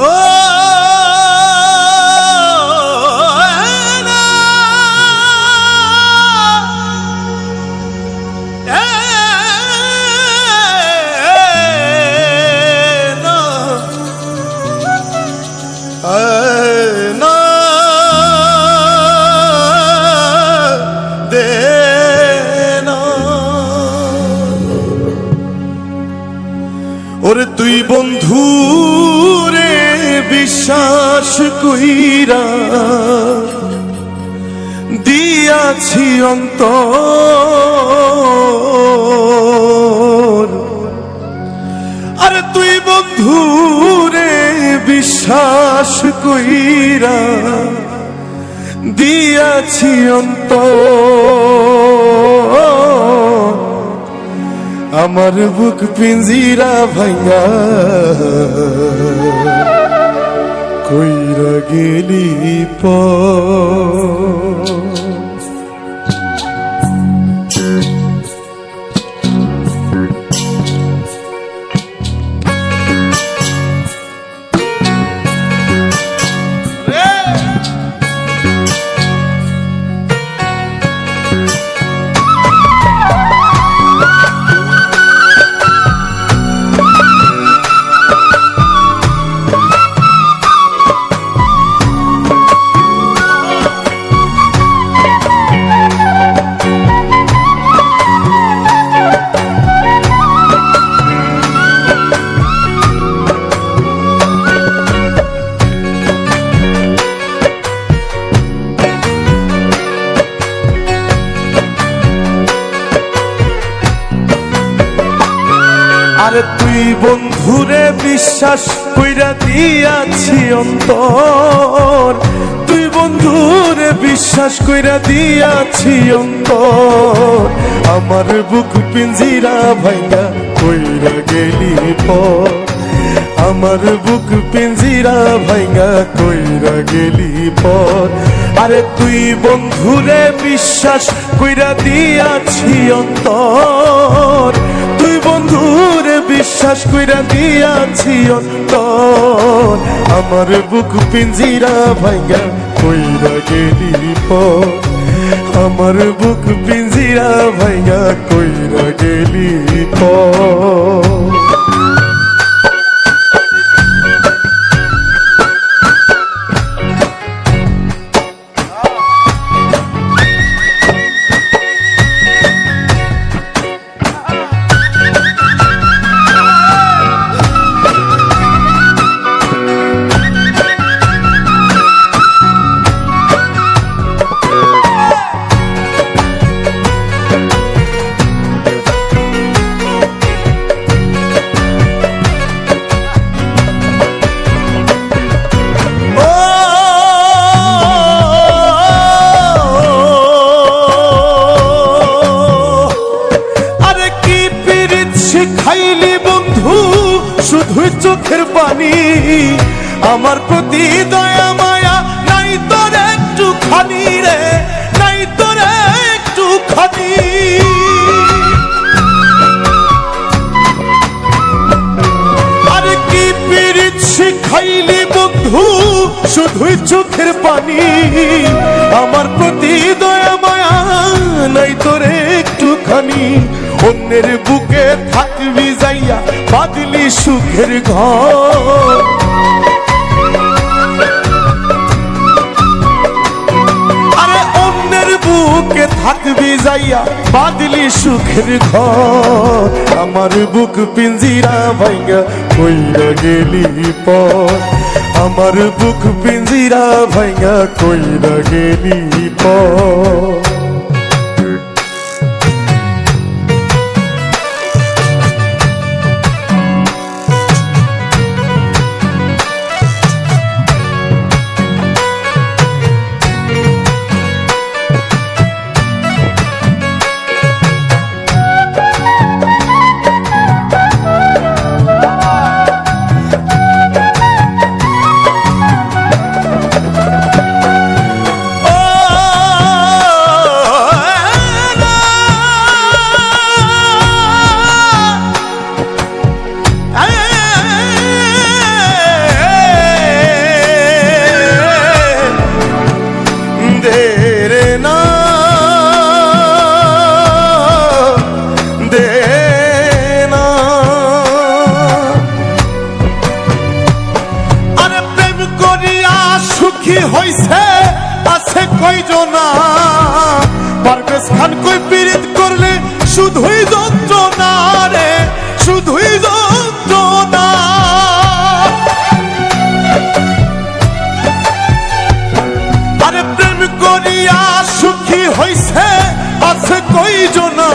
ও। ওরে তুই বন্ধু রে বিশ্বাস কইরা দিয়াছি অন্তর। আরে তুই বন্ধু রে বিশ্বাস কইরা দিয়াছি অন্তর। আমার বুক পিঞ্জিরা ভাঙ্গা কইরা গেলি প। আরে তুই বন্ধুরে বিশ্বাস কইরা দিয়াছি অন্তর। তুই বন্ধুরে বিশ্বাস কইরা দিয়াছি অন্তর। আমার বুক পিঞ্জিরা ভাইয়া কইরা গেলি পর। আমার বুক পিঞ্জিরা ভাইয়া কইরা গেলি পর। আরে তুই বন্ধুরে বিশ্বাস কইরা দিয়াছি অন্তর। তুই বন্ধুরে বিশ্বাস কইরা দিয়াছি অন্তর। আমার বুক পিঞ্জিরা ভাইয়া কইরা গেলি পর। আমার বুক পিঞ্জিরা ভাইয়া কইরা গেলি পর। শুধুই চোখের পানি আমার প্রতি দয়া, মায়া, নাই তোর একটু খানি রে, নাই তোর একটু খানি আরে কি পিরিত শিখাইলি বন্ধু, শুধুই চোখের পানি অন্যের বুকে থাকবি যাইয়া, বাদলি সুখের ঘর। বুকে থাকবি যাইয়া, বাদলি সুখের ঘর। আমার বুক পিঞ্জিরা ভাইয়া কইরা গেলি পর। আমার বুক পিঞ্জিরা ভাইয়া কইরা গেলি পর। হইছে আছে কয়জনা? পারভেজ খান কই পীড়িত করলে? শুধুই যন্ত্রণা রে, শুধুই যন্ত্রণা। আরে প্রেম করিয়া সুখী হইছে, আছে কয়জনা?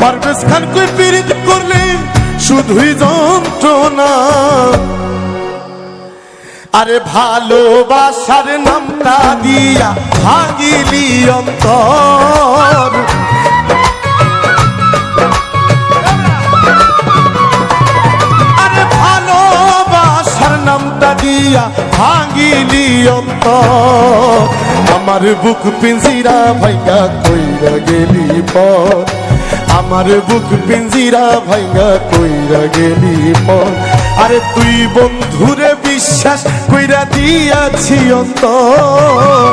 পারভেজ খান কই পীড়িত করলে? শুধুই যন্ত্রণা। আরে ভালোবাসার নামটা দিয়া ভাগিলি অন্তর। আরে ভালোবাসার নামটা দিয়া ভাঙিলি অন্তর। আমার বুক পিঞ্জিরা ভাইগা কইরা গেলি পর। আমার বুক পিঞ্জিরা ভাইগা কইরা গেলি পর। আরে তুই বন্ধুরে বিশ্বাস কইরা দিয়াছি অন্তর।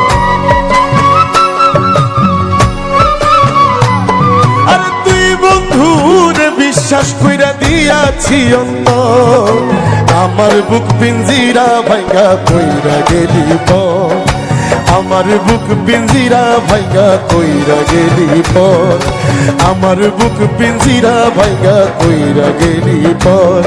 আরে তুই বন্ধুর বিশ্বাস কইরা দিয়াছি অন্তর। আমার বুক পিঞ্জিরা ভাইগা কইরা গেলি আমার বুক পিঞ্জিরা ভাইগা কইরা গেলি পর। আমার বুক পিঞ্জিরা ভাইগা কইরা গেলি পর।